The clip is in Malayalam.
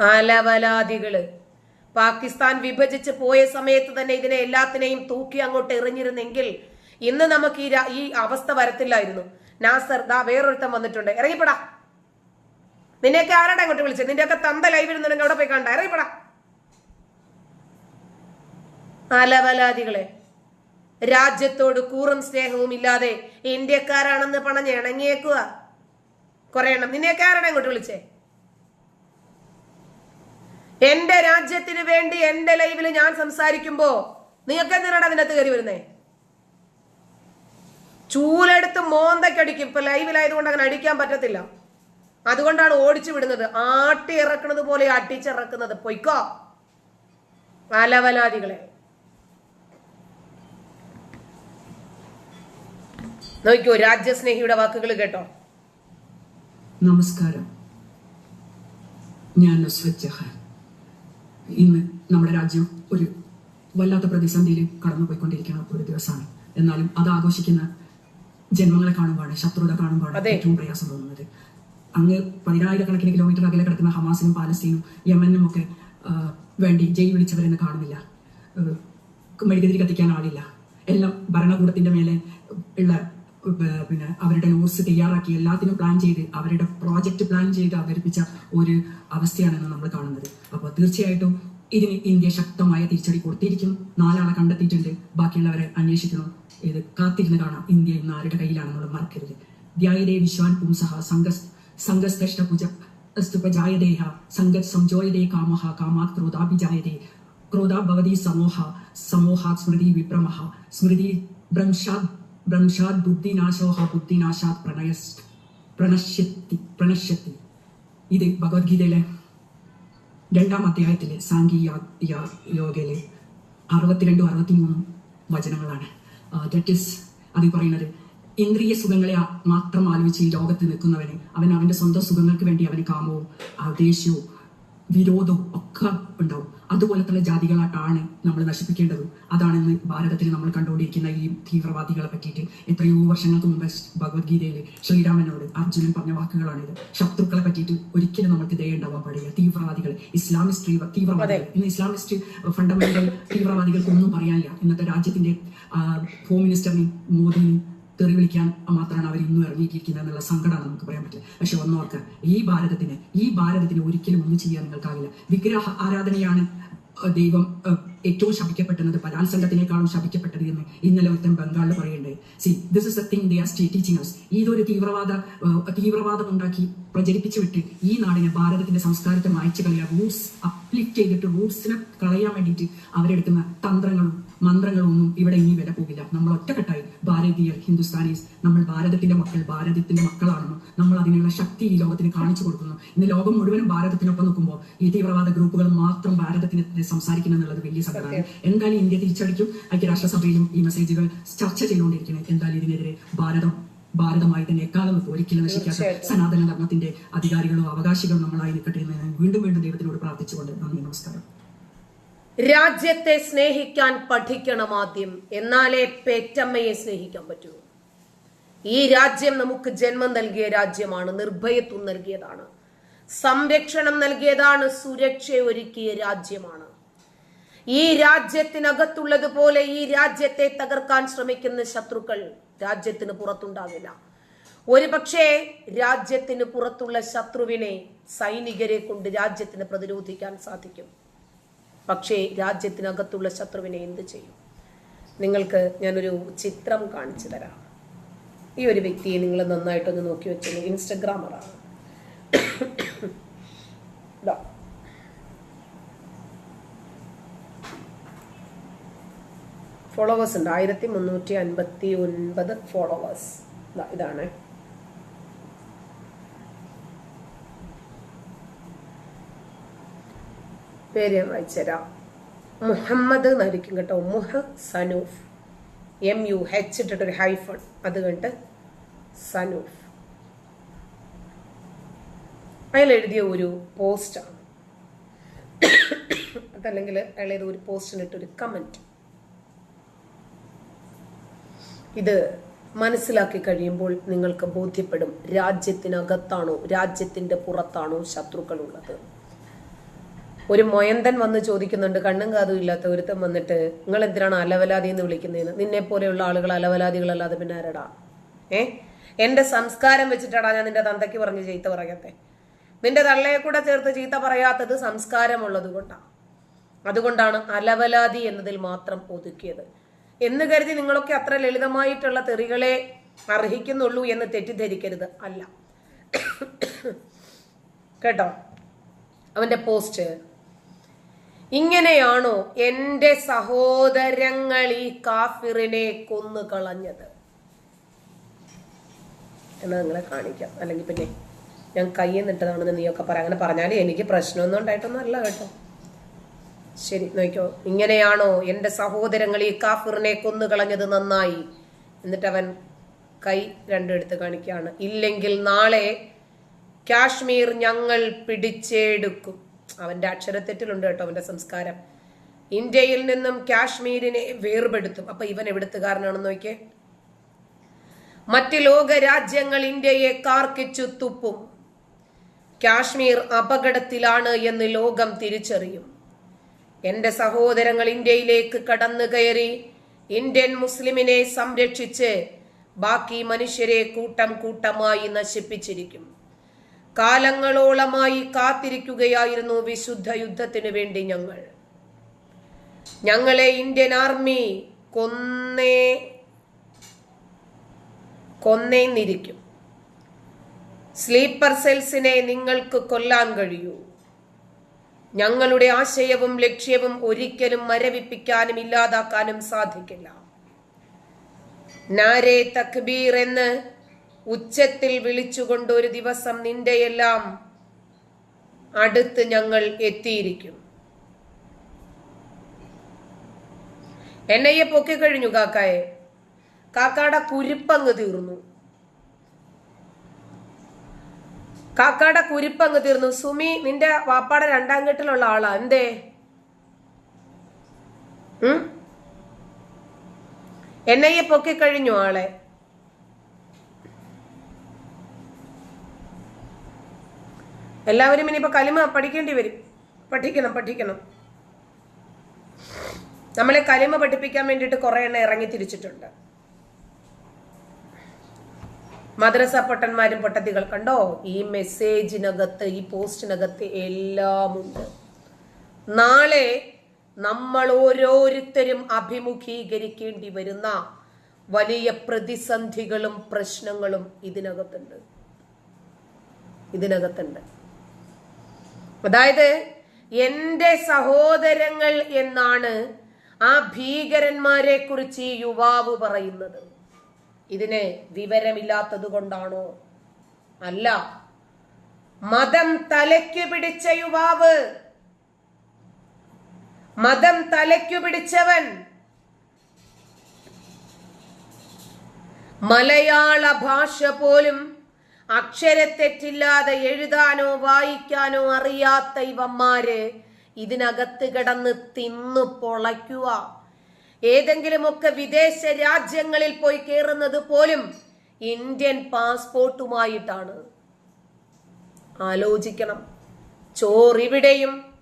അലവലാദികൾ പാകിസ്ഥാൻ വിഭജിച്ച് പോയ സമയത്ത് തന്നെ ഇതിനെ എല്ലാത്തിനെയും തൂക്കി അങ്ങോട്ട് എറിഞ്ഞിരുന്നെങ്കിൽ ഇന്ന് നമുക്ക് ഈ ഈ അവസ്ഥ വരത്തില്ലായിരുന്നു. നാസർ ദാ വേറൊരുത്തം വന്നിട്ടുണ്ട്. ഇറങ്ങിപ്പടാ. നിന്നെയൊക്കെ ആരാടാ അങ്ങോട്ട് വിളിച്ചത്? നിന്റെയൊക്കെ തന്ത ലൈവ് ഇരുന്നുണ്ടെങ്കിൽ അവിടെ പോയി കണ്ട. ഇറങ്ങിപ്പടാ. അലവലാദികളെ രാജ്യത്തോട് കൂറും സ്നേഹവും ഇല്ലാതെ ഇന്ത്യക്കാരാണെന്ന് പണഞ്ഞ് ഇണങ്ങിയേക്കുക കൊറേ എണ്ണം. നിന്നെയൊക്കെ ആരാടാ അങ്ങോട്ട് വിളിച്ചേ? എന്റെ രാജ്യത്തിന് വേണ്ടി എന്റെ ലൈവിൽ ഞാൻ സംസാരിക്കുമ്പോ നിങ്ങൾക്ക് എന്തിനാണ് അതിനകത്ത് കയറി വരുന്നേ? ചൂലെടുത്ത് മോന്തക്കടിക്കും ഇപ്പൊ ലൈവിലായതുകൊണ്ട് അങ്ങനെ അടിക്കാൻ പറ്റത്തില്ല. അതുകൊണ്ടാണ് ഓടിച്ചു വിടുന്നത്. ആട്ടി ഇറക്കുന്നത് പോലെ അട്ടിച്ചിറക്കുന്നത് പൊയ്ക്കോ? അലവലാദികളെ നോക്കിയോ രാജ്യസ്നേഹിയുടെ വാക്കുകൾ കേട്ടോ? നമസ്കാരം. ഞാൻ ജഹാൻ ഇന്ന് നമ്മുടെ രാജ്യം ഒരു വല്ലാത്ത പ്രതിസന്ധിയിൽ കടന്നുപോയിക്കൊണ്ടിരിക്കുന്ന ഒരു ദിവസമാണ്. എന്നാലും അത് ആഘോഷിക്കുന്ന ജന്മങ്ങളെ കാണുമ്പോഴാണ് ശത്രുത കാണുമ്പോഴാണ്. ഏറ്റവും പ്രയാസം തോന്നുന്നത്. അങ്ങ് പതിനായിരക്കണക്കിന് കിലോമീറ്റർ അകലെ കിടക്കുന്ന ഹമാസിനും പാലസ്തീനും യമനും ഒക്കെ വേണ്ടി ജയ് വിളിച്ചവരെന്ന് കാണുന്നില്ല. മെഴുകുതിരി കത്തിക്കാൻ ആളില്ല. എല്ലാം ഭരണകൂടത്തിന്റെ മേലെ ഉള്ള പിന്നെ അവരുടെ നോട്ട്സ് തയ്യാറാക്കി എല്ലാത്തിനും പ്ലാൻ ചെയ്ത് അവരുടെ പ്രോജക്റ്റ് പ്ലാൻ ചെയ്ത് അവതരിപ്പിച്ച ഒരു അവസ്ഥയാണ് നമ്മൾ കാണുന്നത്. അപ്പോൾ തീർച്ചയായിട്ടും ഇതിന് ഇന്ത്യ ശക്തമായ തിരിച്ചടി കൊടുത്തിരിക്കും. നാലാളെ കണ്ടെത്തിയിട്ടുണ്ട്. ബാക്കിയുള്ളവരെ അന്വേഷിക്കണം. ഇത് കാത്തിരുന്ന് കാണാം. ഇന്ത്യ ഇന്ന് ആരുടെ കയ്യിലാണെന്നുള്ളത് മറക്കരുത്. ധ്യായതേ വിശ്വാൻ പുംസഹ സംഘസ് സംഘസ്തഷ്ടപുജ സ്തുപജായതേഹ സംഗത് സംജോയതേ കാമഹ കാമാത് ക്രോധാഭിജായതേ ക്രോധാ ഭവതി സമോഹ സമോഹാത് സ്മൃതി വിപ്രമഹ സ്മൃതി ഭ്രംശാത് ഭ്രംശാത് ബുദ്ധിനാശോഹ ബുദ്ധിനാശാത് പ്രണയസ് പ്രണശ്യത്തി പ്രണശ്യത്തി ഇത് ഭഗവത്ഗീതയിലെ രണ്ടാം അധ്യായത്തിലെ സാങ്കീയ യോഗയിലെ അറുപത്തിരണ്ടും അറുപത്തിമൂന്നും വചനങ്ങളാണ്. ദറ്റ് ഇസ് അത് പറയുന്നത് ഇന്ദ്രിയ സുഖങ്ങളെ മാത്രം ആലോചിച്ച് ഈ ലോകത്ത് നിൽക്കുന്നവന് അവൻ അവന്റെ സ്വന്തം സുഖങ്ങൾക്ക് വേണ്ടി അവന് കാമവും ദേഷ്യവും വിരോധവും ഒക്കെ ഉണ്ടാവും. അതുപോലത്തുള്ള ജാതികളായിട്ടാണ് നമ്മൾ നശിപ്പിക്കേണ്ടത്. അതാണ് ഇന്ന് ഭാരതത്തിൽ നമ്മൾ കണ്ടുകൊണ്ടിരിക്കുന്ന ഈ തീവ്രവാദികളെ പറ്റിയിട്ട് എത്രയോ വർഷങ്ങൾക്ക് മുമ്പ് ഭഗവത്ഗീതയിൽ ശ്രീരാമനോട് അർജുനൻ പറഞ്ഞ വാക്കുകളാണിത്. ശത്രുക്കളെ പറ്റിയിട്ട് ഒരിക്കലും നമുക്ക് ദയ ഉണ്ടാവാൻ പാടില്ല. തീവ്രവാദികൾ ഇസ്ലാമിസ്റ്റ് തീവ്ര- തീവ്രവാദികൾ. ഇന്ന് ഇസ്ലാമിസ്റ്റ് ഫണ്ടമെന്റൽ തീവ്രവാദികൾക്ക് ഒന്നും പറയാനില്ല. ഇന്നത്തെ രാജ്യത്തിന്റെ ഹോം മിനിസ്റ്ററിനെയും മോദിനെയും തെറി വിളിക്കാൻ മാത്രമാണ് അവർ ഇന്നും ഇറങ്ങിയിരിക്കുന്നത് എന്നുള്ള സങ്കടമാണ് നമുക്ക് പറയാൻ പറ്റില്ല. പക്ഷെ ഒന്നോർക്ക് ഈ ഭാരതത്തിന് ഈ ഭാരതത്തിന് ഒരിക്കലും ഒന്നും ചെയ്യാൻ നിങ്ങൾക്കാവില്ല വിഗ്രഹ ആരാധനയാണ് ദൈവം ഏറ്റവും ശപിക്കപ്പെട്ടത് ബലാത്സംഗത്തിനേക്കാളും ശപിക്കപ്പെട്ടത് എന്ന് ഇന്നലെ ഒരുത്തൻ ബംഗാളിൽ പറയണ്ടേ see this is a thing they are teaching us ഇതൊരു തീവ്രവാദ തീവ്രവാദം ഉണ്ടാക്കി പ്രചരിപ്പിച്ചു വിട്ട് ഈ നാടിനെ ഭാരതത്തിന്റെ സംസ്കാരത്തെ മായ്ച്ചു കളയാൻ റൂട്ട്സ് അപ്ലിഫ്റ്റ് ചെയ്തിട്ട് റൂട്ട്സിനെ കളയാൻ വേണ്ടിയിട്ട് അവരെടുക്കുന്ന തന്ത്രങ്ങളും മന്ത്രങ്ങളും ഒന്നും ഇവിടെ ഇനി വില പോകില്ല. നമ്മൾ ഒറ്റക്കെട്ടായി ഭാരതീയർ ഹിന്ദുസ്ഥാനീസ് നമ്മൾ ഭാരതത്തിന്റെ മക്കൾ ഭാരതത്തിന്റെ മക്കളാണെന്നും നമ്മൾ അതിനുള്ള ശക്തി ഈ ലോകത്തിന് കാണിച്ചു കൊടുക്കുന്നു. ഇന്ന് ലോകം മുഴുവനും ഭാരതത്തിനൊപ്പം നിൽക്കുമ്പോൾ ഈ തീവ്രവാദ ഗ്രൂപ്പുകൾ മാത്രം ഭാരതത്തിനെതിരെ സംസാരിക്കണം എന്നുള്ളത് വലിയ സംഘടന എന്തായാലും ഇന്ത്യ തിരിച്ചടിക്കും. ഐക്യരാഷ്ട്രസഭയിലും ഈ മെസ്സേജുകൾ ചർച്ച ചെയ്തുകൊണ്ടിരിക്കുന്നത്. എന്തായാലും ഇതിനെതിരെ ഭാരതം ഭാരതമായി തന്നെ എക്കാലം ഒരിക്കലും നശിക്കാത്ത സനാതന ധർമ്മത്തിന്റെ അധികാരികളോ അവകാശികളോ നമ്മളായി നിൽക്കട്ടെ എന്ന് വീണ്ടും വീണ്ടും ദൈവത്തിനോട് പ്രാർത്ഥിച്ചുകൊണ്ട് നന്ദി നമസ്കാരം. രാജ്യത്തെ സ്നേഹിക്കാൻ പഠിക്കണം ആദ്യം. എന്നാലേ പെറ്റമ്മയെ സ്നേഹിക്കാൻ പറ്റൂ. ഈ രാജ്യം നമുക്ക് ജന്മം നൽകിയ രാജ്യമാണ്. നിർഭയത്വം നൽകിയതാണ്. സംരക്ഷണം നൽകിയതാണ്. സുരക്ഷ ഒരുക്കിയ രാജ്യമാണ്. ഈ രാജ്യത്തിനകത്തുള്ളതുപോലെ ഈ രാജ്യത്തെ തകർക്കാൻ ശ്രമിക്കുന്ന ശത്രുക്കൾ രാജ്യത്തിന് പുറത്തുണ്ടാകില്ല ഒരു പക്ഷേ രാജ്യത്തിന് പുറത്തുള്ള ശത്രുവിനെ സൈനികരെ കൊണ്ട് രാജ്യത്തിന് പ്രതിരോധിക്കാൻ സാധിക്കും. പക്ഷേ രാജ്യത്തിനകത്തുള്ള ശത്രുവിനെ എന്ത് ചെയ്യും? നിങ്ങൾക്ക് ഞാനൊരു ചിത്രം കാണിച്ചു തരാം. ഈ ഒരു വ്യക്തിയെ നിങ്ങൾ നന്നായിട്ടൊന്ന് നോക്കി വെച്ചത് ഇൻസ്റ്റഗ്രാമറാണ്. ഫോളോവേഴ്സ് ഉണ്ട്. ആയിരത്തി മുന്നൂറ്റി അൻപത്തി ഒൻപത് ഫോളോവേഴ്സ് ഇതാണ്. പേര് വായിച്ചുതരാം മുഹമ്മദ് എന്നായിരിക്കും കേട്ടോ. മുഹ സനൂഫ്. എം യു ഹെച്ച് ഇട്ടിട്ടൊരു ഹൈഫൺ അത് കണ്ട് സനൂഫ്. അയാൾ എഴുതിയ ഒരു പോസ്റ്റാണ് അതല്ലെങ്കിൽ അയാൾ ഏതോ ഒരു പോസ്റ്റിനിട്ടൊരു കമന്റ് ഇത് മനസ്സിലാക്കി കഴിയുമ്പോൾ നിങ്ങൾക്ക് ബോധ്യപ്പെടും. രാജ്യത്തിനകത്താണോ രാജ്യത്തിന്റെ പുറത്താണോ ശത്രുക്കളുള്ളത് ഒരു മൊയന്തൻ വന്ന് ചോദിക്കുന്നുണ്ട് കണ്ണും കാതും ഇല്ലാത്ത ഒരുത്തൻ വന്നിട്ട് നിങ്ങൾ എന്തിനാണ് അലവലാതി എന്ന് വിളിക്കുന്നതെന്ന് നിന്നെ പോലെയുള്ള ആളുകൾ അലവലാദികളല്ലാതെ പിന്നെ ആരടാ? ഏ? എന്റെ സംസ്കാരം വെച്ചിട്ടാടാ ഞാൻ നിന്റെ തന്തയ്ക്ക് പറഞ്ഞ് ചീത്ത പറയത്തെ. നിന്റെ തള്ളയെ കൂടെ ചേർത്ത് ചീത്ത പറയാത്തത് സംസ്കാരമുള്ളത് കൊണ്ടാണ് അതുകൊണ്ടാണ് അലവലാതി എന്നതിൽ മാത്രം ഒതുക്കിയത്. എന്ന് കരുതി നിങ്ങളൊക്കെ അത്ര ലളിതമായിട്ടുള്ള തെറികളെ അർഹിക്കുന്നുള്ളൂ എന്ന് തെറ്റിദ്ധരിക്കരുത് അല്ല. കേട്ടോ? അവന്റെ പോസ്റ്റ്. ഇങ്ങനെയാണോ എന്റെ സഹോദരങ്ങൾ ഈ കാഫിറിനെ കൊന്നു കളഞ്ഞത് എന്ന് നിങ്ങളെ കാണിക്കാം. അല്ലെങ്കിൽ പിന്നെ ഞാൻ കയ്യിൽ നിട്ടതാണെന്ന് നീയൊക്കെ പറയാം അങ്ങനെ പറഞ്ഞാൽ എനിക്ക് പ്രശ്നമൊന്നും ഉണ്ടായിട്ടൊന്നുമല്ല കേട്ടോ. ശരി നോക്കിയോ ഇങ്ങനെയാണോ എന്റെ സഹോദരങ്ങൾ ഈ കാഫിറിനെ കൊന്നു കളഞ്ഞത് നന്നായി? എന്നിട്ട് അവൻ കൈ രണ്ടെടുത്ത് കാണിക്കുകയാണ്. ഇല്ലെങ്കിൽ നാളെ കാശ്മീർ ഞങ്ങൾ പിടിച്ചെടുക്കും. അവന്റെ അക്ഷരത്തെറ്റിലുണ്ട് കേട്ടോ അവന്റെ സംസ്കാരം. ഇന്ത്യയിൽ നിന്നും കാശ്മീരിനെ വേർപെടുത്തും. അപ്പൊ ഇവൻ എവിടുത്തുകാരനാണെന്ന് നോക്കിയേ. മറ്റ് ലോക രാജ്യങ്ങൾ ഇന്ത്യയെ കാർക്കിച്ചു തുപ്പും. കാശ്മീർ അപകടത്തിലാണ് എന്ന് ലോകം തിരിച്ചറിയും. എന്റെ സഹോദരങ്ങൾ ഇന്ത്യയിലേക്ക് കടന്നു കയറി ഇന്ത്യൻ മുസ്ലിമിനെ സംരക്ഷിച്ച് ബാക്കി മനുഷ്യരെ കൂട്ടം കൂട്ടമായി നശിപ്പിച്ചിരിക്കും. കാലങ്ങളോളമായി കാത്തിരിക്കുകയായിരുന്നു വിശുദ്ധ യുദ്ധത്തിന് വേണ്ടി ഞങ്ങൾ. ഞങ്ങളെ ഇന്ത്യൻ ആർമി കൊന്നേ കൊന്നേന്നിരിക്കും. സ്ലീപ്പർ സെൽസിനെ നിങ്ങൾക്ക് കൊല്ലാൻ കഴിയൂ. ഞങ്ങളുടെ ആശയവും ലക്ഷ്യവും ഒരിക്കലും മരവിപ്പിക്കാനും ഇല്ലാതാക്കാനും സാധിക്കില്ല. നാരേ തക്ബീർ എന്ന് ഉച്ചത്തിൽ വിളിച്ചുകൊണ്ട് ഒരു ദിവസം നിന്റെയെല്ലാം അടുത്ത് ഞങ്ങൾ എത്തിയിരിക്കും. എന്നെയെ പൊക്കിക്കഴിഞ്ഞു കാക്കായെ. കാക്കാടെ കുരിപ്പങ്ങ് തീർന്നു. കാക്കാടെ കുരിപ്പങ്ങ് തീർന്നു. സുമി നിന്റെ വാപ്പാടെ രണ്ടാം കെട്ടിലുള്ള ആളാ. എന്തേ? എന്നെയെ പൊക്കിക്കഴിഞ്ഞു ആളെ. എല്ലാവരും ഇനിയിപ്പോ കലിമ പഠിക്കേണ്ടി വരും. പഠിക്കണം പഠിക്കണം. നമ്മളെ കലിമ പഠിപ്പിക്കാൻ വേണ്ടിയിട്ട് കുറെ എണ്ണം ഇറങ്ങി തിരിച്ചിട്ടുണ്ട്. മദ്രസ പൊട്ടന്മാരും പൊട്ടത്തികൾ കണ്ടോ? ഈ മെസ്സേജിനകത്ത് ഈ പോസ്റ്റിനകത്ത് എല്ലാമുണ്ട് നാളെ നമ്മൾ ഓരോരുത്തരും അഭിമുഖീകരിക്കേണ്ടി വരുന്ന വലിയ പ്രതിസന്ധികളും പ്രശ്നങ്ങളും ഇതിനകത്തുണ്ട്. ഇതിനകത്തുണ്ട്. അതായത് എന്റെ സഹോദരങ്ങൾ എന്നാണ് ആ ഭീകരന്മാരെ കുറിച്ച് ഈ യുവാവ് പറയുന്നത്. ഇതിന് വിവരമില്ലാത്തത് കൊണ്ടാണോ? അല്ല. മതം തലയ്ക്ക് പിടിച്ച യുവാവ്. മതം തലയ്ക്കു പിടിച്ചവൻ. മലയാള ഭാഷ പോലും അക്ഷരത്തെറ്റില്ലാതെ എഴുതാനോ വായിക്കാനോ അറിയാത്ത ഇവന്മാര് ഇതിനകത്ത് കിടന്ന് തിന്നു പൊളയ്ക്കുക. ഏതെങ്കിലുമൊക്കെ വിദേശ രാജ്യങ്ങളിൽ പോയി കയറുന്നത് പോലും ഇന്ത്യൻ പാസ്പോർട്ടുമായിട്ടാണ്. ആലോചിക്കണം. ചോറിവിടെയും